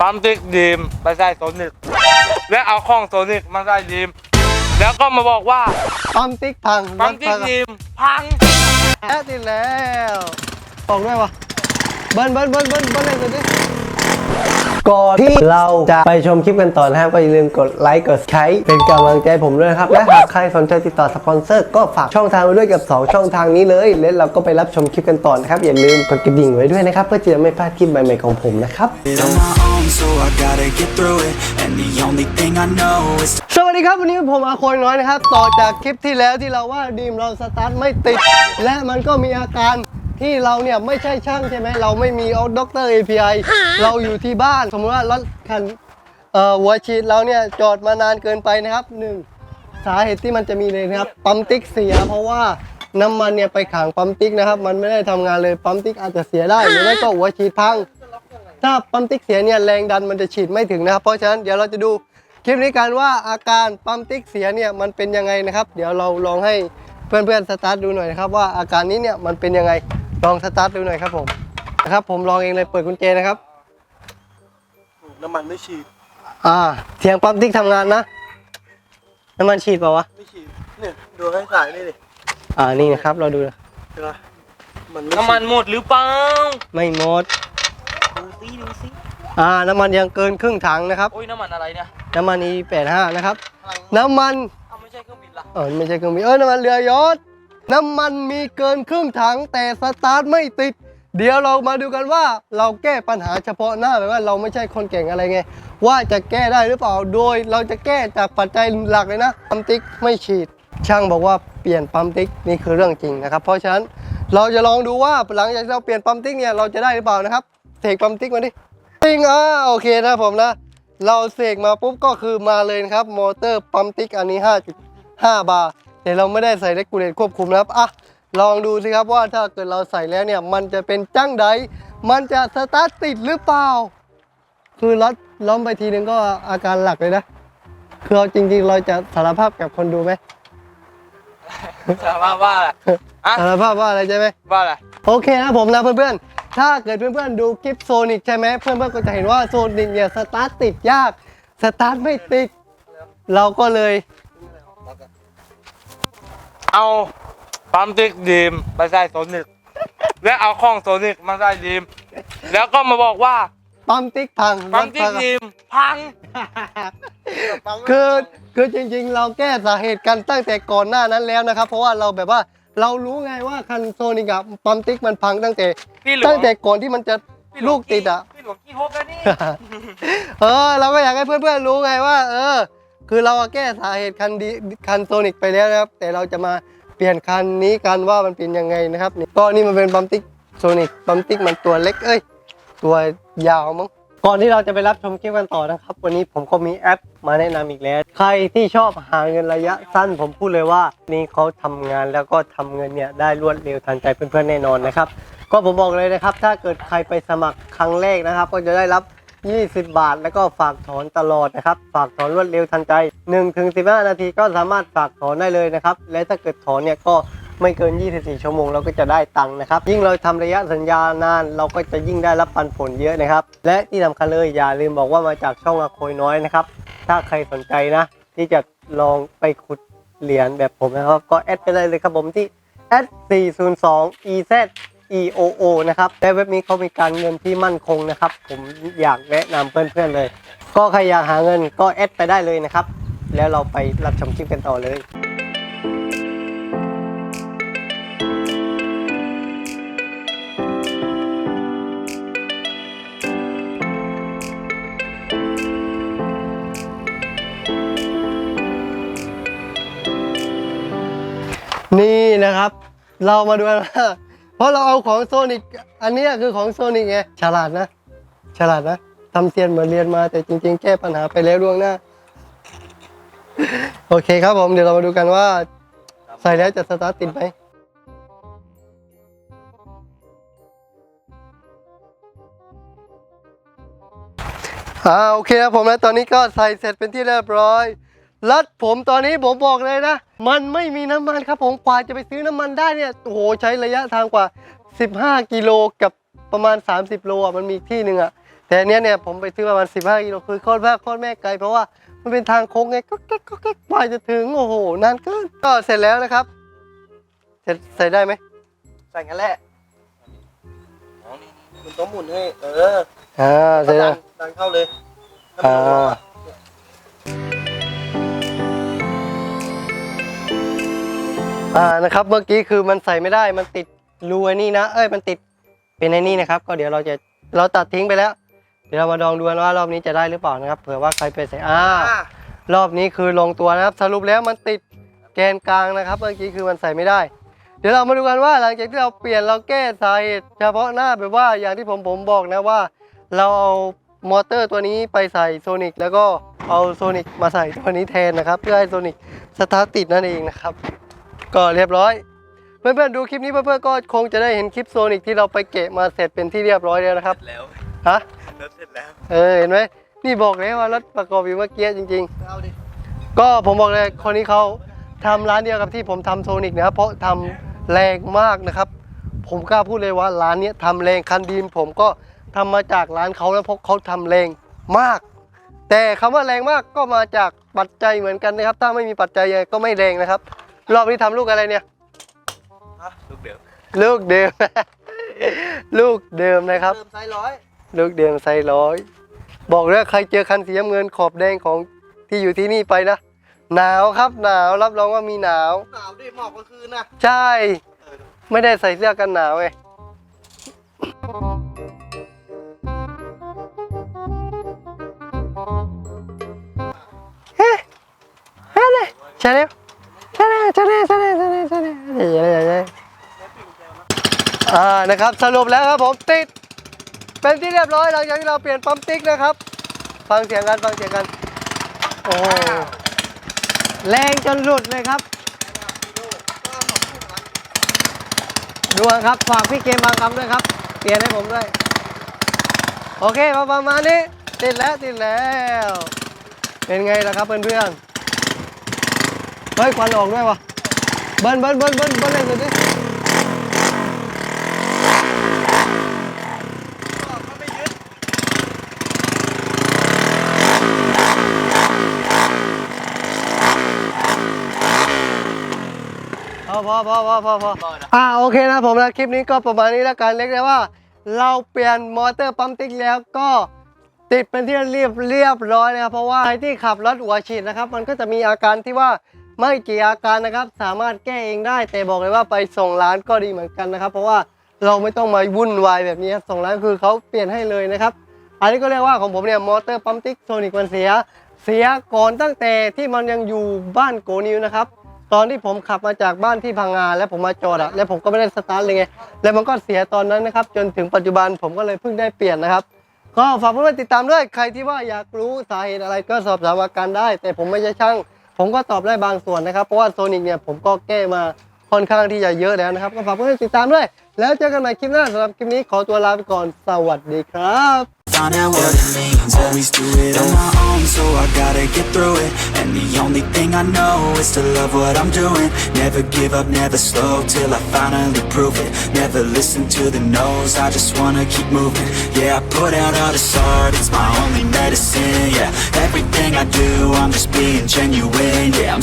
ปั๊มติ๊กดีมไปใส่โซนิกและเอาข้องโซนิกมาใส่ดีมแล้วก็มาบอกว่าปั๊มติ๊กพังปั๊มติ๊กดีมพังแอดติดแล้วบอกด้วยวะเบิ้ลเบิ้ลเบิ้ลเบิ้ลเบิ้ลเลยตัวนี้ ก่อนที่เราจะไปชมคลิปกันต่อนะครับก็อย่าลืมกดไลค์กดใช้เป็นกำลังใจผมด้วยนะครับและหากใครสนใจติดต่อสปอนเซอร์ก็ฝากช่องทางไว้ด้วยกับ 2 ช่องทางนี้เลย แล้วเราก็ไปรับชมคลิปกันต่อนะครับอย่าลืมกดกระดิ่งไว้ด้วยนะครับเพื่อจะไม่พลาดคลิปใหม่ๆของผมนะครับ on my own, so I gotta get through it. And the only thing I know is สวัสดีครับวันนี้ผมอาโคยน้อยนะครับ ต่อจากคลิปที่แล้วที่เราว่าดีมเราสตาร์ทไม่ติด และมันก็มีอาการ ที่เราเนี่ยไม่ใช่ช่างใช่ไหมเราไม่มีเอาด็อกเตอร์ API เราอยู่ที่บ้าน สมมติว่ารถคันเอ่อหัวฉีดเราเนี่ยจอดมานานเกินไปนะครับหนึ่งสาเหตุที่มันจะมีเลยนะครับปั๊มติ๊กเสีย เพราะว่าน้ำมันเนี่ยไปขังปั๊มติ๊กนะครับ มันไม่ได้ทำงานเลยปั๊มติ๊กอาจจะเสียได้หรือไม่ก็หัวฉีดพังถ้าปั๊มติ๊กเสียเนี่ยแรงดันมันจะฉีดไม่ถึงนะครับ เพราะฉะนั้นเดี๋ยวเราจะดูคลิปนี้กันว่าอาการปั๊มติ๊กเสียเนี่ยมันเป็นยังไงนะครับ เดี๋ยวเราลองให้เพื่อนๆสตาร์ทดูหน่อยนะครับว่าอาการนี้เนี่ยมันเป็นยังไง ลองสตาร์ทดูหน่อยครับผมนะครับ ผมลองเองเลยเปิดกุญแจนะครับน้ำมันไม่ฉีด อ่าเสียงปั๊มติ๊กทำงานนะ น้ำมันฉีดเปล่าวะ ไม่ฉีด เนี่ยดูให้สายนี่ดิอ่านี่นะครับ เราดูนะเห็นไหมมันไฉีดน้ำมันหมดหรือเปล่า ไม่หมด ดูซิดูซิอ่า น้ำมันยังเกินครึ่งถังนะครับ โอ้ยน้ำมันอะไรเนี่ยน้ำมัน E85 นะครับ น้ำมัน เอาไม่ใช่เครื่องบินละเออไม่ใช่เครื่องบินเออน้ำมันเรือยศ น้ำมันมีเกินครึ่งถังแต่สตาร์ทไม่ติด เดี๋ยวเรามาดูกันว่าเราแก้ปัญหาเฉพาะหน้าแบบว่าเราไม่ใช่คนเก่งอะไรไง ว่าจะแก้ได้หรือเปล่าโดยเราจะแก้จากปัจจัยหลักเลยนะปั๊มติ๊กไม่ฉีด ช่างบอกว่าเปลี่ยนปั๊มติ๊กนี่คือเรื่องจริงนะครับ เพราะฉะนั้นเราจะลองดูว่าหลังจากเราเปลี่ยนปั๊มติ๊กเนี่ยเราจะได้หรือเปล่านะครับเสกปั๊มติ๊กมาดิติ๊งอ่าโอเคนะผมนะ เราเสกมาปุ๊บก็คือมาเลยนะครับมอเตอร์ปั๊มติ๊กอันนี้ 5.5 บาร์ แต่เราไม่ได้ใส่เลกูเลตควบคุมนะครับอะลองดูสิครับว่าถ้าเกิดเราใส่แล้วเนี่ยมันจะเป็นจังใดมันจะสตาร์ทติดหรือเปล่า คือรถล้มไปทีนึงก็อาการหลักเลยนะ คือเอาจริงๆเราจะสารภาพกับคนดูไหมสารภาพว่าอะไรอะสารภาพว่าอะไรใช่ไหมว่าอะไรโอเคนะผมนะเพื่อนๆ ถ้าเกิดเพื่อนๆดูคลิปโซนิกใช่ไหมเพื่อนๆก็จะเห็นว่าโซนิกเนี่ยสตาร์ทติดยาก สตาร์ทไม่ติด เราก็เลย เอาปั๊มติ๊กดีมไปใส่โซนิกและเอาข้องโซนิกมาใส่ดีมแล้วก็มาบอกว่าปั๊มติ๊กพังปั๊มติ๊กรถพังดีมพัง คือคือจริง ๆ เราแก้สาเหตุกันตั้งแต่ก่อนหน้านั้นแล้วนะครับ เพราะว่าเราแบบว่าเรารู้ไงว่าคันโซนิกอะปั๊มติ๊กมันพังตั้งแต่พี่หลวงตั้งแต่ก่อนที่มันจะพี่หวลูงกติดอะพี่หลวงกี้ฮกแล้วนี่เออ เราก็อยากให้เพื่อนๆรู้ไงว่า เออ คือเราแก้สาเหตุคันดีคันโซนิกไปแล้วนะครับ แต่เราจะมาเปลี่ยนคันนี้กันว่ามันเป็นยังไงนะครับนี่ก็นี่มันเป็นปั๊มติ๊กโซนิกปั๊มติ๊กมันตัวเล็กเอ้ย ตัวยาวมั้งก่อนที่เราจะไปรับชมคลิปกันต่อนะครับ วันนี้ผมก็มีแอปมาแนะนำอีกแล้ว ใครที่ชอบหาเงินระยะสั้น ผมพูดเลยว่า นี่เขาทำงานแล้วก็ทำเงินเนี่ยได้รวดเร็วทันใจเพื่อนๆแน่นอนนะครับ ก็ผมบอกเลยนะครับ ถ้าเกิดใครไปสมัครครั้งแรกนะครับ ก็จะได้รับ 20 บาท แล้วก็ฝากถอนตลอดนะครับ ฝากถอนรวดเร็วทันใจ1ถึง15 นาทีก็สามารถฝากถอนได้เลยนะครับ และถ้าเกิดถอนเนี่ยก็ไม่เกิน 24 ชั่วโมงเราก็จะได้ตังค์นะครับ ยิ่งเราทำระยะสัญญานานเราก็จะยิ่งได้รับปันผลเยอะนะครับ และที่สำคัญเลยอย่าลืมบอกว่ามาจากช่องอาโคยน้อยนะครับ ถ้าใครสนใจนะ ที่จะลองไปขุดเหรียญแบบผมนะครับ ก็แอดไปเลยเลยครับผมที่402 ez EOO นะครับและเว็บนี้เขามีการเงินที่มั่นคงนะครับ ผมอยากแนะนำเพื่อนๆเลย ก็ใครอยากหาเงินก็แอดไปได้เลยนะครับ แล้วเราไปรับชมคลิปกันต่อเลยนี่นะครับ เรามาดูนว่า เพราะเราเอาของโซนิกอันนี้คือของโซนิกไงฉลาดนะ ฉลาดนะทำเซียนเหมือนเรียนมาแต่จริง ๆ แก้ปัญหาไปแล้วล่วงหน้า โอเคครับผมเดี๋ยวเรามาดูกันว่า ใส่แล้วจะสตาร์ทติดไหมอ่าโอเคครับผมนะตอนนี้ก็ใส่เสร็จเป็นที่เรียบร้อย รัดผมตอนนี้ผมบอกเลยนะ มันไม่มีน้ำมันครับผมกว่าจะไปซื้อน้ำมันได้เนี่ยโอ้โหใช้ระยะทางกว่า 15 กิโลกับประมาณ 30 โลอะมันมีที่หนึ่งอะแต่อันเนี้ยเนี่ยผมไปซื้อประมาณ 15 กิโลคือโคตรแม่โคตรแม่ไกลเพราะว่ามันเป็นทางโค้งไงก็แก๊กก็แก๊กกว่าจะถึงโอ้โหนานเกินก็เสร็จแล้วนะครับ เสร็จใส่ได้ไหมใส่กันแหละคุณต้องหมุนให้เอออ่าเสร็จแล้วดันเข้าเลยอ่า อ่านะครับเมื่อกี้คือมันใส่ไม่ได้มันติดรูไอ้นี่นะ เอ้ยมันติดเป็นไอ้นี่นะครับ ก็เดี๋ยวเราจะเราตัดทิ้งไปแล้ว เดี๋ยวเรามาลองดูกันว่ารอบนี้จะได้หรือเปล่านะครับ เผื่อว่าใครไปใส่อ่าอะรอบนี้คือลงตัวนะครับ สรุปแล้วมันติดแกนกลางนะครับ เมื่อกี้คือมันใส่ไม่ได้ เดี๋ยวเรามาดูกันว่าหลังจากที่เราเปลี่ยนเราแก้สาเหตุเฉพาะหน้าแบบว่าอย่างที่ผมผมบอกนะว่า เราเอามอเตอร์ตัวนี้ไปใส่โซนิกแล้วก็เอาโซนิกมาใส่ตัวนี้แทนนะครับ เพื่อให้โซนิกสตาร์ทติดนั่นเองนะครับ ก็เรียบร้อย เพื่อนๆดูคลิปนี้เพื่อนๆก็คงจะได้เห็นคลิปโซนิกที่เราไปเกะมาเสร็จเป็นที่เรียบร้อยแล้วนะครับแล้วฮะรถเสร็จแล้วเออเห็นไหมนี่บอกเลยว่ารถประกอบอยู่เมื่อกี้จริงๆเอาดิก็ผมบอกเลยคนนี้เขาทำร้านเดียวกับที่ผมทำโซนิกนะครับเพราะทำแรงมากนะครับ ผมกล้าพูดเลยว่าร้านเนี้ยทำแรงคันดีมผมก็ทำมาจากร้านเขาแล้วเพราะเขาทำแรงมาก แต่คำว่าแรงมากก็มาจากปัจจัยเหมือนกันนะครับ ถ้าไม่มีปัจจัยยังไงก็ไม่แรงนะครับ รอบนี้ทำลูกอะไรเนี่ยฮะลูกเดียวลูกเดิม ลูกเดิมนะครับเติมไซส์ร้อยลูกเดิมไซส์ร้อย บอกเลยใครเจอคันสีน้ำเงินขอบแดงของที่อยู่ที่นี่ไปนะ หนาวครับหนาวรับรองว่ามีหนาว หนาวดิหมอกกลางคืนนะใช่ไม่ได้ใส่เสื้อกันหนาวไง เฮ้ยเฮ้ยเลยใช่แล้วใช่แล้วใช่แล้วใช่แล้วใช่ แล้วใช่แล้วใช่แล้วใช่แล้วอ่านะครับสรุปแล้วครับผมติด เป็นที่เรียบร้อยหลังจากที่เราเปลี่ยนปั๊มติ๊กนะครับ ฟังเสียงกันฟังเสียงกันโอ้โหแรงจนหลุดเลยครับดูครับฝากพี่เกมบางคำด้วยครับเปลี่ยนให้ผมด้วย โอเคมาประมาณนี้ติดแล้วติดแล้ว เป็นไงล่ะครับเพื่อนๆเฮ้ยควันออกด้วยวะ เบิ้ลเบิ้ลเบิ้ลเบิ้ลเบิ้ลเลยดูดิพอพอพอพอพอพออ่าโอเคนะผมนะคลิปนี้ก็ประมาณนี้แล้วกันเล็กได้ว่า เราเปลี่ยนมอเตอร์ปั๊มติ๊กแล้วก็ติดเป็นที่เรียบเรียบร้อยนะครับเพราะว่าใครที่ขับรถหัวฉีดนะครับ มันก็จะมีอาการที่ว่า ไม่กี่อาการนะครับ สามารถแก้เองได้ แต่บอกเลยว่าไปส่งร้านก็ดีเหมือนกันนะครับ เพราะว่าเราไม่ต้องมาวุ่นวายแบบนี้ครับส่งร้านคือเขาเปลี่ยนให้เลยนะครับ อันนี้ก็เรียกว่าของผมเนี่ยมอเตอร์ปั๊มติ๊กโซนิกมันเสีย เสียก่อนตั้งแต่ที่มันยังอยู่บ้านโกนิวนะครับตอนที่ผมขับมาจากบ้านที่พังงาแล้วผมมาจอดอะแล้วผมก็ไม่ได้สตาร์ทเลยไงแล้วมันก็เสียตอนนั้นนะครับ จนถึงปัจจุบันผมก็เลยเพิ่งได้เปลี่ยนนะครับ ก็ฝากเพื่อนๆติดตามด้วยใครที่ว่าอยากรู้สาเหตุอะไรก็สอบถามอาการได้ แต่ผมไม่ใช่ช่าง ผมก็ตอบได้บางส่วนนะครับ เพราะว่าโซนิกเนี่ยผมก็แก้มาค่อนข้างที่จะเยอะแล้วนะครับ ก็ฝากเพื่อนๆติดตามด้วย แล้วเจอกันใหม่คลิปหน้าสำหรับคลิปนี้ขอตัวลาไปก่อนสวัสดีครับ Find out what it means, always do it on my So I gotta get through it. And the only thing I know is to love what I'm doing. Never give up, never slow Till I finally prove it. Never listen to the no's, I just wanna keep moving. Yeah, I put out all this art, it's my only medicine Yeah, everything I do, I'm just being genuine Yeah, I'm